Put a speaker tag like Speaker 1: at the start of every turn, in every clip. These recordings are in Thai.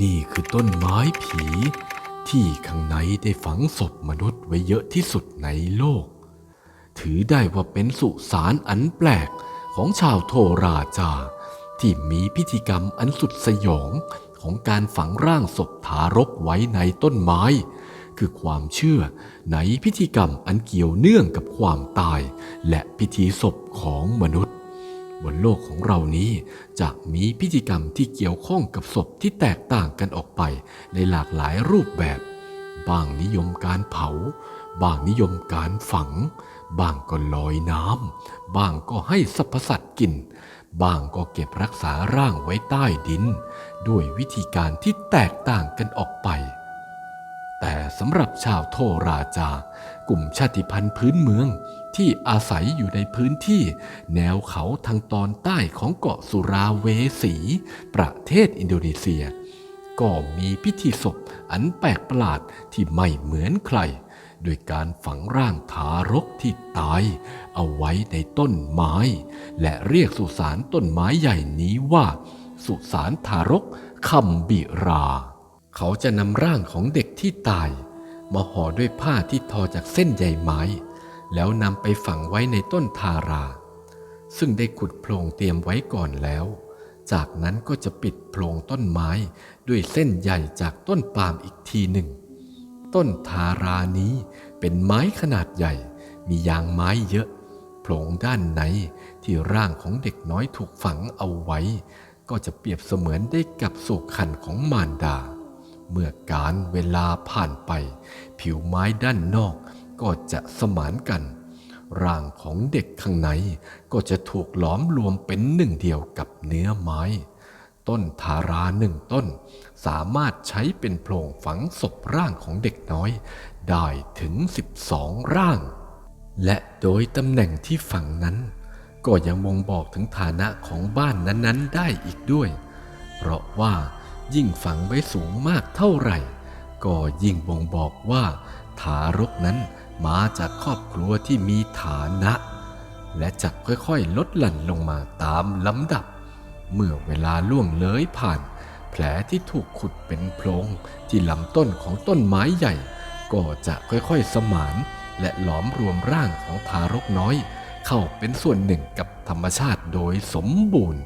Speaker 1: นี่คือต้นไม้ผี ที่ข้างในได้ฝังศพมนุษย์ไว้เยอะที่สุดในโลก ถือได้ว่าเป็นสุสานอันแปลกของชาวโทราจา ที่มีพิธีกรรมอันสุดสยองของการฝังร่างศพทารกไว้ในต้นไม้ คือความเชื่อในพิธีกรรมอันเกี่ยวเนื่องกับความตาย และพิธีศพของมนุษย์ บนโลกของเรานี้จะมีพิธีกรรมที่เกี่ยวข้องกับศพที่แตกต่างกันออกไปในหลากหลายรูปแบบ บางนิยมการเผา บางนิยมการฝัง บางก็ลอยน้ำบางก็ให้สรรพสัตว์กิน บางก็เก็บรักษาร่างไว้ใต้ดิน ด้วยวิธีการที่แตกต่างกันออกไป แต่สำหรับชาวโทราจากลุ่มชาติพันธุ์พื้นเมือง ที่อาศัยอยู่ในพื้นที่ แนวเขาทางตอนใต้ของเกาะสุราเวสี ประเทศอินโดนีเซีย ก็มีพิธีศพอันแปลกประหลาดที่ไม่เหมือนใคร โดยการฝังร่างทารกที่ตาย เอาไว้ในต้นไม้ และเรียกสุสานต้นไม้ใหญ่นี้ว่า สุสานทารกคัมบิรา เขาจะนำร่างของเด็กที่ตายมาห่อด้วยผ้าที่ทอจากเส้นใยไม้ แล้วนำไปฝังไว้ในต้นทารา ซึ่งได้ขุดโพรงเตรียมไว้ก่อนแล้ว จากนั้นก็จะปิดโพรงต้นไม้ด้วยเส้นใยจากต้นปาล์มอีกทีหนึ่ง ต้นทารานี้เป็นไม้ขนาดใหญ่ มียางไม้เยอะ โพรงด้านในที่ร่างของเด็กน้อยถูกฝังเอาไว้ ก็จะเปรียบเสมือนได้กับสุขันของมารดา เมื่อการเวลาผ่านไป ผิวไม้ด้านนอก ก็จะสมานกัน ร่างของเด็กข้างในก็จะถูกหลอมรวมเป็นหนึ่งเดียวกับเนื้อไม้ ต้นทาราหนึ่งต้น สามารถใช้เป็นโพรงฝังศพร่างของเด็กน้อย ได้ถึง 12 ร่าง และโดยตำแหน่งที่ฝังนั้น ก็ยังมงบอกถึงฐานะของบ้านนั้นๆ ได้อีกด้วย เพราะว่ายิ่งฝังไว้สูงมากเท่าไหร่ ก็ยิ่งบ่งบอกว่า ทารกนั้น มาจากครอบครัวที่มีฐานะ และจะค่อยๆลดหลั่นลงมาตามลำดับ เมื่อเวลาล่วงเลยผ่าน แผลที่ถูกขุดเป็นโพรงที่ลำต้นของต้นไม้ใหญ่ ก็จะค่อยๆสมานและหลอมรวมร่างของทารกน้อย เข้าเป็นส่วนหนึ่งกับธรรมชาติโดยสมบูรณ์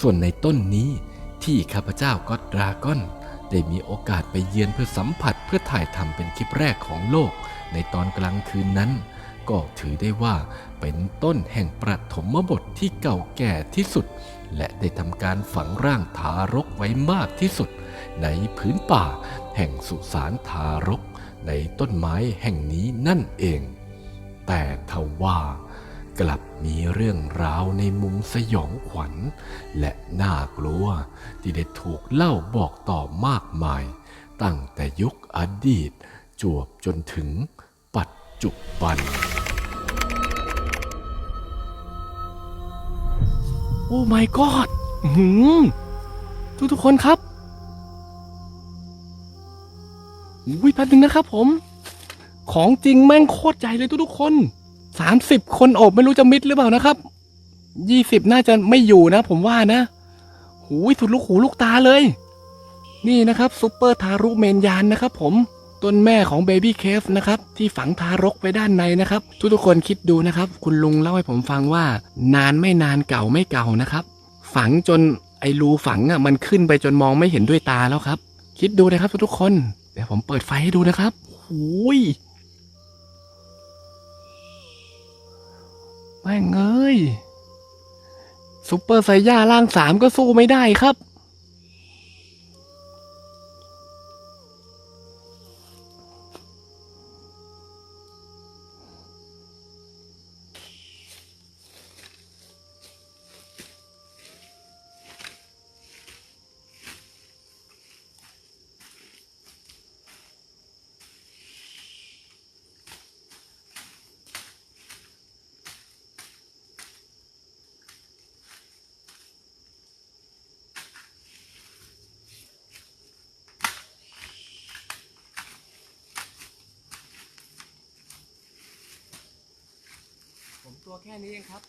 Speaker 1: ส่วนในต้นนี้ที่ข้าพเจ้าก็ดดราก้อน ได้มีโอกาสไปเยือนเพื่อสัมผัสเพื่อถ่ายทำเป็นคลิปแรกของโลก ในตอนกลางคืนนั้น ก็ถือได้ว่าเป็นต้นแห่งประถมบทที่เก่าแก่ที่สุด และได้ทำการฝังร่างทารกไว้มากที่สุด ในพื้นป่า แห่งสุสานทารก ในต้นไม้แห่งนี้นั่นเอง แต่ทว่า กลับมีเรื่องราวในมุมสยองขวัญ และน่ากลัวที่ได้ถูกเล่าบอกต่อมากมาย ตั้งแต่ยุคอดีต จวบจนถึงปัจจุบัน
Speaker 2: โอ้ my god อื้อหืมทุกทุกคนครับอุ้ยแป๊บนึงนะครับผม ของจริงแม่งโคตรใหญ่เลยทุกทุกคน สามสิบคนโอบไม่รู้จะมิดหรือเปล่านะครับยี่สิบน่าจะไม่อยู่นะ ผมว่านะหูยสุดลูกหูลูกตาเลย นี่นะครับซุปเปอร์ทารุเมนยานนะครับผมต้นแม่ของเบบี้เคฟนะครับ ที่ฝังทารกไว้ด้านในนะครับ ทุกๆคนคิดดูนะครับ คุณลุงเล่าให้ผมฟังว่า นานไม่นานเก่าไม่เก่านะครับ ฝังจนไอรูฝังอะมันขึ้นไปจนมองไม่เห็นด้วยตาแล้วครับ คิดดูนะครับทุกๆคน เดี๋ยวผมเปิดไฟให้ดูนะครับหูย แม่งเอ้ยซุปเปอร์ไซย่าร่างสามก็สู้ไม่ได้ครับ ตัวแค่นี้เองครับ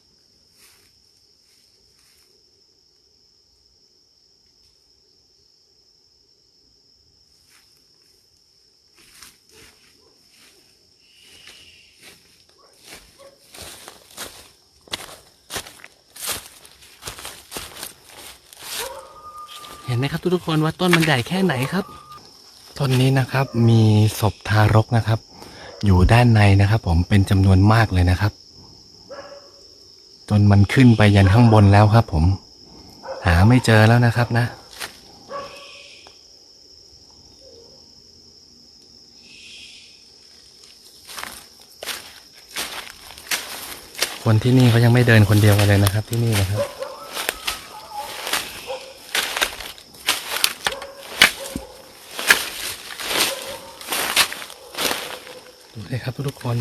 Speaker 1: เห็
Speaker 2: นไหมครับทุกทุกคนว่าต้นมันใหญ่แค่ไหนครับ ต้นนี้นะครับมีศพทารกนะครับ อยู่ด้านในนะครับ ผมเป็นจำนวนมากเลยนะครับ จนมันขึ้นไปยันข้างบนแล้วครับผม หาไม่เจอแล้วนะครับนะ คนที่นี่เขายังไม่เดินคนเดียวกันเลยนะครับ ที่นี่นะครับดูเลยครับทุกคน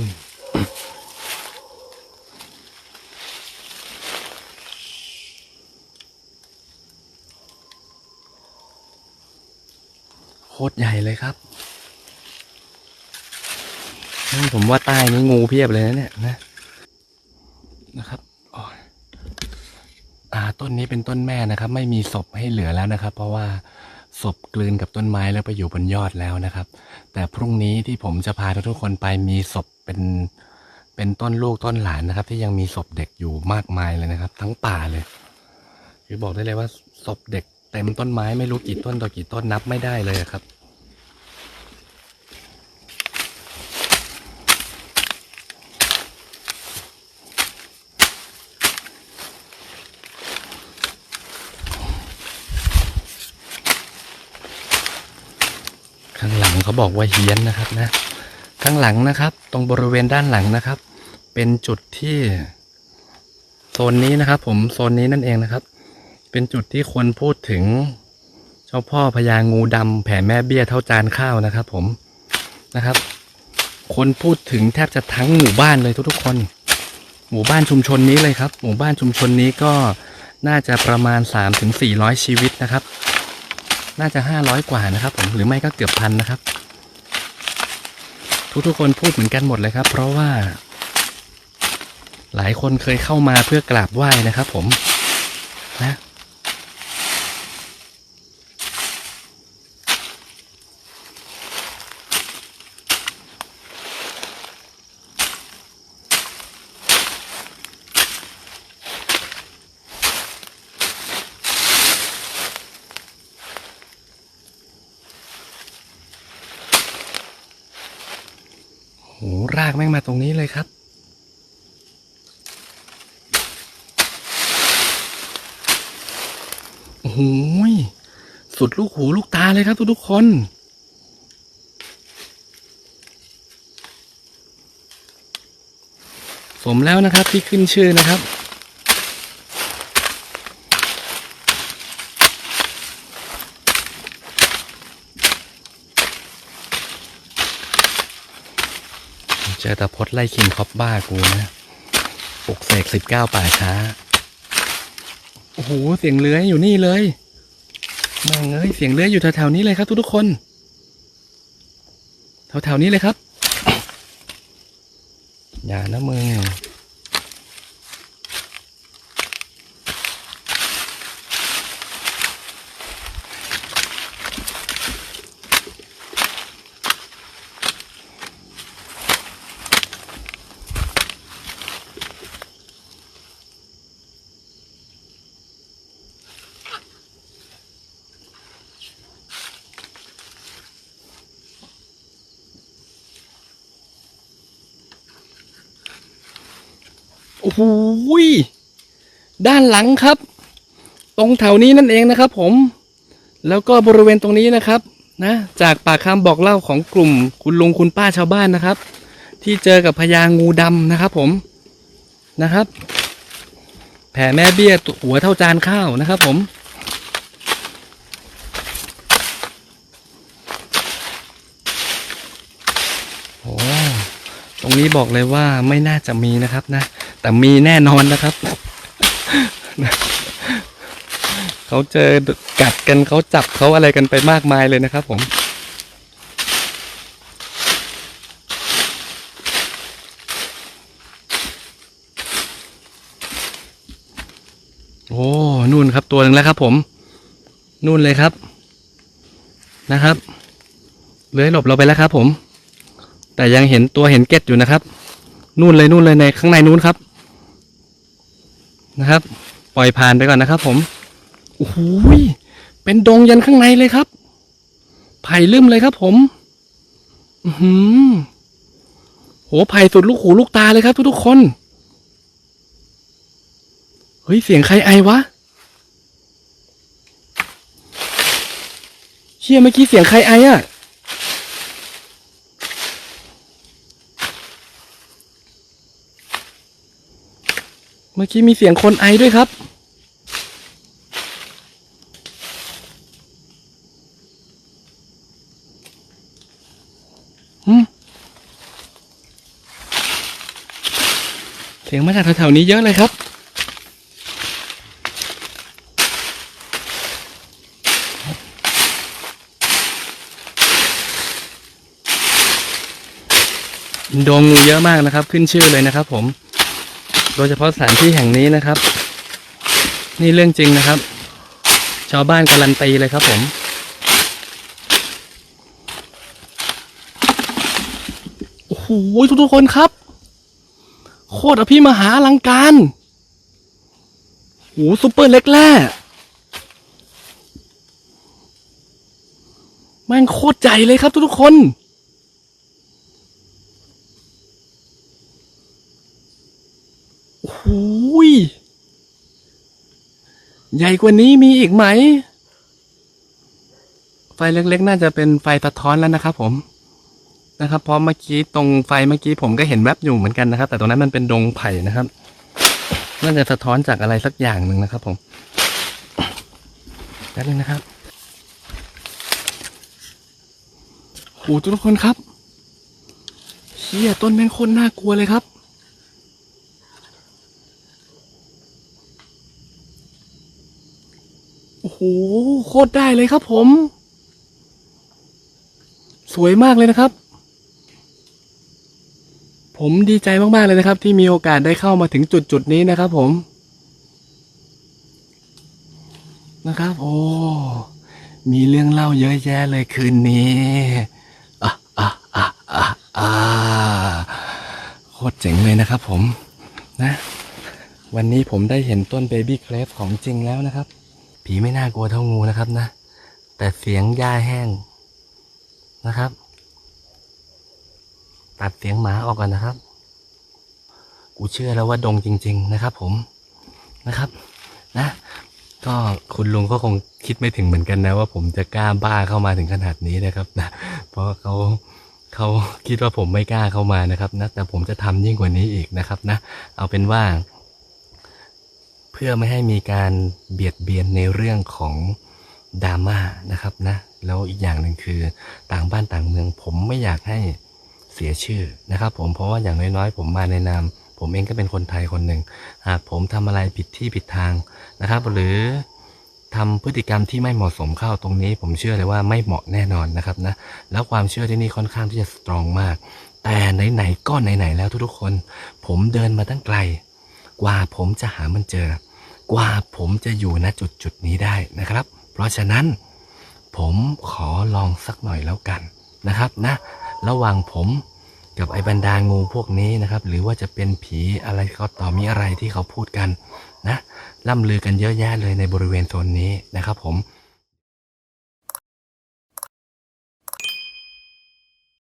Speaker 2: ตรใหญ่เลยครับอืมผมว่าใต้นี้งูเพียบเลยนะเนี่ยนะนะครับอ๋ออ่าต้นนี้เป็นต้นแม่นะครับ ไม่มีศพให้เหลือแล้วนะครับ เพราะว่าศพกลืนกับต้นไม้แล้วไปอยู่บนยอดแล้วนะครับ แต่พรุ่งนี้ที่ผมจะพาทุกคนไปมีศพเป็นเป็นต้นลูกต้นหลานนะครับ ที่ยังมีศพเด็กอยู่มากมายเลยนะครับ ทั้งป่าเลยคือบอกได้เลยว่าศพเด็กเต็มต้นไม้ไม่รู้กี่ต้นต่อกี่ต้นนับไม่ได้เลยครับ ข้างหลัง เขาบอกว่าเฮี้ยนนะครับนะ ข้างหลังนะครับ ตรงบริเวณด้านหลังนะครับ เป็นจุดที่โซนนี้นะครับ ผมโซนนี้นั่นเองนะครับ เป็นจุดที่คนพูดถึงเจ้าพ่อพญางูดำแผ่แม่เบี้ยเท่าจานข้าวนะครับ ผมนะครับ คนพูดถึงแทบจะทั้งหมู่บ้านเลยทุกๆคน หมู่บ้านชุมชนนี้เลยครับ หมู่บ้านชุมชนนี้ก็น่าจะประมาณ 3-4ถึง400 ชีวิตนะครับ น่าจะห้าร้อยกว่านะครับผมหรือไม่ก็เกือบพันนะครับ ทุกๆคนพูดเหมือนกันหมดเลยครับ เพราะว่า หลายคนเคยเข้ามาเพื่อกราบไหว้นะครับ ผม รากแม่งมาตรงนี้เลยครับ โอ้โหสุดลูกหูลูกตาเลยครับ ทุกๆคนสมแล้วนะครับที่ขึ้นชื่อนะครับ เจอแต่พดไล่คิงคอปบ้ากูนะปลุกเสกสิบเก้าป่าช้า โอ้โห เสียงเลื้อยอยู่นี่เลยแม่งเอ้ย เสียงเลื้อยอยู่แถวๆนี้เลยครับทุกๆคน แถวๆนี้เลยครับ อย่านะมึง โอ้โหด้านหลังครับ ตรงแถวนี้นั่นเองนะครับ ผม แล้วก็บริเวณตรงนี้นะครับ นะ จากปากคำบอกเล่าของกลุ่ม คุณลุงคุณป้าชาวบ้านนะครับ ที่เจอกับพญางูดำนะครับ ผมนะครับ แผ่แม่เบี้ยตัวหัวเท่าจานข้าวนะครับ ผมโอ้ตรงนี้บอกเลยว่าไม่น่าจะมีนะครับนะ แต่มีแน่นอนนะครับ เขาเจอกัดกันเขาจับเขาอะไรกันไปมากมายเลยนะครับ ผมโอ้นู่นครับตัวหนึ่งแล้วครับ ผม นู่นเลยครับนะครับเลื้อยหลบเราไปแล้วครับ ผม แต่ยังเห็นตัวเห็นเก็ดอยู่นะครับ นู่นเลยนู่นเลยในข้างในนู้นครับ นะครับ ปล่อยผ่านไปก่อนนะครับ ผมโอ้โหเป็นดงยันข้างในเลยครับ ไผ่ลืมเลยครับผม อือหือโหไผ่สุดลูกหูลูกตาเลยครับทุกๆคนเฮ้ยเสียงใครไอวะเชี่ยเมื่อกี้เสียงใครไออะ เมื่อกี้มีเสียงคนไอด้วยครับ เสียงมาจากแถวๆนี้เยอะเลยครับอินโดงูเยอะมากนะครับ ขึ้นชื่อเลยนะครับผม โดยเฉพาะสถานที่แห่งนี้นะครับ นี่เรื่องจริงนะครับ ชาวบ้านการันตีเลยครับผมโอ้โหทุกทุกๆคนครับ โคตรอภิมหาอลังการโอ้โหซุปเปอร์เล็กแร่แม่งโคตรใหญ่เลยครับทุกทุกๆคน โอ้โหย ใหญ่กว่านี้มีอีกไหม ไฟเล็กๆ น่าจะเป็นไฟสะท้อนแล้วนะครับผมนะครับเพราะเมื่อกี้ตรงไฟเมื่อกี้ผมก็เห็นแวบอยู่เหมือนกันนะครับ แต่ตรงนั้นมันเป็นดงไผ่นะครับน่าจะสะท้อนจากอะไรสักอย่างหนึ่งนะครับ ผมแป๊บนึงนะครับโหทุกคนครับเชี่ยต้นแม่งโคตรน่ากลัวเลยครับ โอ้โหโคตรได้เลยครับผม สวยมากเลยนะครับ ผมดีใจมากๆเลยนะครับ ที่มีโอกาสได้เข้ามาถึงจุดจุดๆนี้นะครับ ผม นะครับ โอ้มีเรื่องเล่าเยอะแยะเลยคืนนี้อะอะอะอะอะโคตรเจ๋งเลยนะครับ ผม นะ วันนี้ผมได้เห็นต้นเบบี้เครฟของจริงแล้วนะครับ ผีไม่น่ากลัวเท่างูนะครับนะ แต่เสียงหญ้าแห้งนะครับ ตัดเสียงหมาออกก่อนนะครับ กูเชื่อแล้วว่าดงจริง ๆ นะครับ ผมนะครับ นะ ก็คุณลุงก็คงคิดไม่ถึงเหมือนกันนะ ว่าผมจะกล้าบ้าเข้ามาถึงขนาดนี้นะครับนะเพราะเขาเขาคิดว่าผมไม่กล้าเข้ามานะครับนะแต่ผมจะทำยิ่งกว่านี้อีกนะครับ นะ เอาเป็นว่า เพื่อไม่ให้มีการเบียดเบียนในเรื่องของดราม่านะครับนะแล้วอีกอย่างหนึ่งคือต่างบ้านต่างเมือง ผมไม่อยากให้เสียชื่อนะครับ ผมเพราะว่าอย่างน้อยๆ ผมมาในนามผมเองก็เป็นคนไทยคนหนึ่งหากผมทำอะไรผิดที่ผิดทางนะครับ หรือทำพฤติกรรมที่ไม่เหมาะสมเข้าตรงนี้ ผมเชื่อเลยว่าไม่เหมาะแน่นอนนะครับนะแล้วความเชื่อที่นี่ค่อนข้างที่จะสตรองมาก แต่ไหนๆก็ไหนๆแล้วทุกๆคน ผมเดินมาตั้งไกล กว่าผมจะหามันเจอ กว่าผมจะอยู่ณจุดจุดนี้ได้นะครับ เพราะฉะนั้นผมขอลองสักหน่อยแล้วกันนะครับนะ ระหว่างผมกับไอ้บรรดางูพวกนี้นะครับ หรือว่าจะเป็นผีอะไรก็ต่อมีอะไรที่เขาพูดกันนะล่ำลือกันเยอะแยะเลยในบริเวณโซนนี้นะครับผม